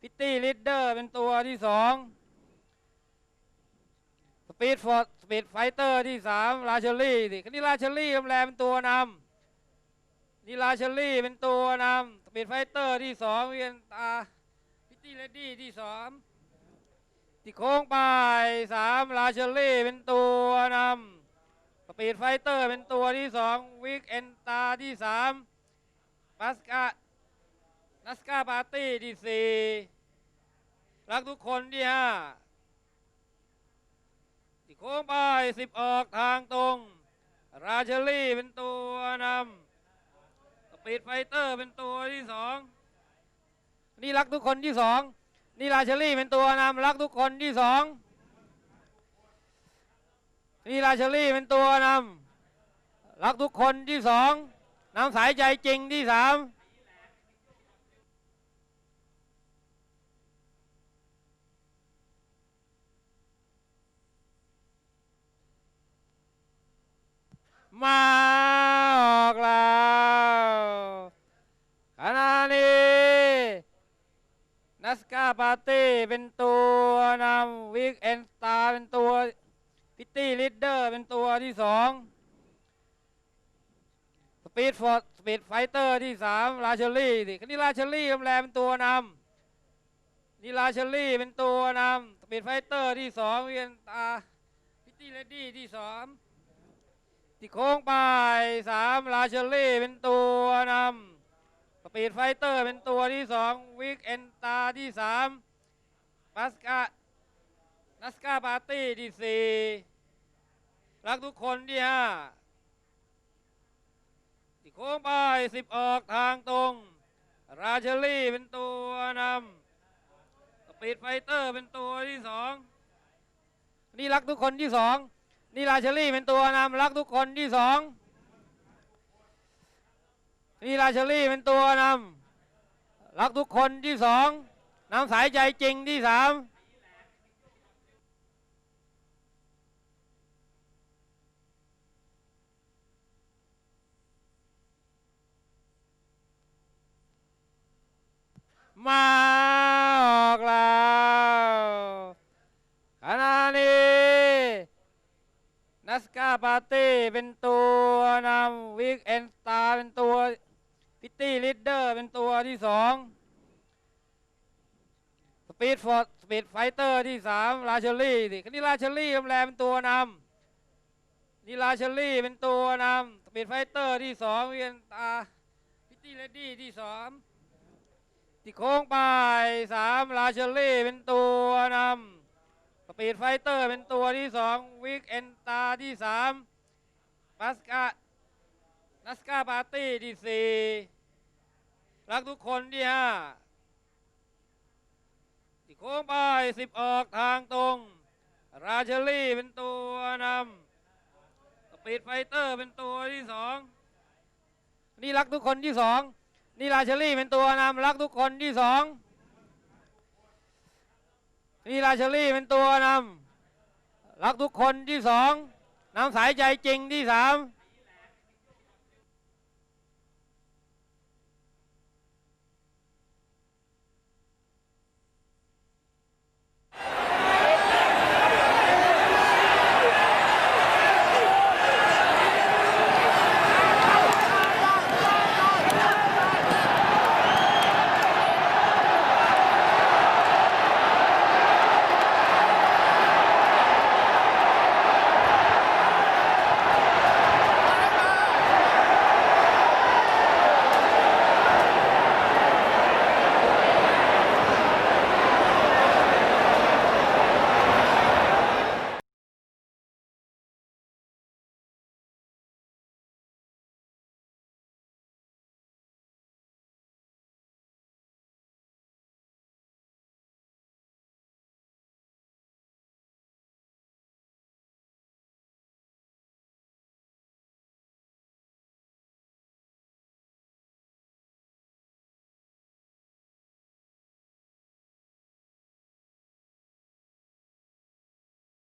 พิตตี้ลีดเดอร์เป็นตัวที่สองสปีดฟอร์สปีดไฟเตอร์ที่สามราเชลลี่สินี่ราเชลลี่กำแลเป็นตัวนำนี่ราเชลลี่เป็นตัวนำสปีดไฟเตอร์ที่สองเวียนตาพิตตี้เลดี้ที่สองที่โค้งไปสามราเชลลี่เป็นตัวนำสปีดไฟเตอร์เป็นตัวที่สองวิกเอนตาที่สามปัสกา นัสกาปาร์ตี้ที่สี่รักทุกคนที่ห้าที่โค้งไปสิบออกทางตรง ราเชลลี่เป็นตัวนำสปีดไฟเตอร์เป็นตัวที่สองนี่รักทุกคนที่สองนี่ราเชลลี่เป็นตัวนำรักทุกคนที่สองนี่ราเชอรี่เป็นตัวนำรักทุกคนที่สองน้ำสายใจจริงที่สาม มาออกแล้วขณะนี้นัสกาปาร์ตี้เป็นตัวนำวิกเอนสตาเป็นตัวพิตตี้ลีดเดอร์เป็นตัวที่สองสปีดฟอร์ดสปีดไฟเตอร์ที่สามราเชลลี่สินี่ราเชลลี่กำแลเป็นตัวนำนี่ราเชลลี่เป็นตัวนำสปีดไฟเตอร์ที่สองเวียนตาพิตตี้เลดี้ที่สอง ที่โค้งไปสามราเชลลี่เป็นตัวนำสปีดไฟเตอร์เป็นตัวที่สองวิกเอนตาที่สามปัสกานัสกาปาร์ตี้ที่สี่รักทุกคนที่ห้าที่โค้งไปสิบออกทางตรง ราเชลลี่เป็นตัวนำสปีดไฟเตอร์เป็นตัวที่สองนี่รักทุกคนที่สอง นี่ราเชลลี่เป็นตัวนำรักทุกคนที่สองนี่ราเชลลี่เป็นตัวนำรักทุกคนที่สองนำสายใจจริงที่สามมาออกแล้วขณะนี้นัส กาปาร์ตี้เป็นตัวนำวิกเอนสตาเป็นตัวพิตตี้ลีดเดอร์เป็นตัวที่สองสปีดฟอร์สปีดไฟเตอร์ที่สามราเชลลี่สินี่ราเชลลี่กำแลเป็นตัวนำนี่ราเชลลี่เป็นตัวนำสปีดไฟเตอร์ที่สองเวียนตาพิตตี้เลดี้ที่สองที่โค้งไปสามราเชลลี่เป็นตัวนำ ปีดไฟเตอร์เป็นตัวที่สองวิกเอนตาที่สามปัสกานัสกาปาร์ตี้ที่สี่รักทุกคนที่ห้าที่โค้งไปสิบออกทางตรง ราเชลลี่เป็นตัวนำสปีดไฟเตอร์เป็นตัวที่สองนี่รักทุกคนที่สองนี่ราเชลลี่เป็นตัวนำรักทุกคนที่สอง นี่ราเชลลี่เป็นตัวนำรักทุกคนที่สองน้ำสายใจจริงที่สาม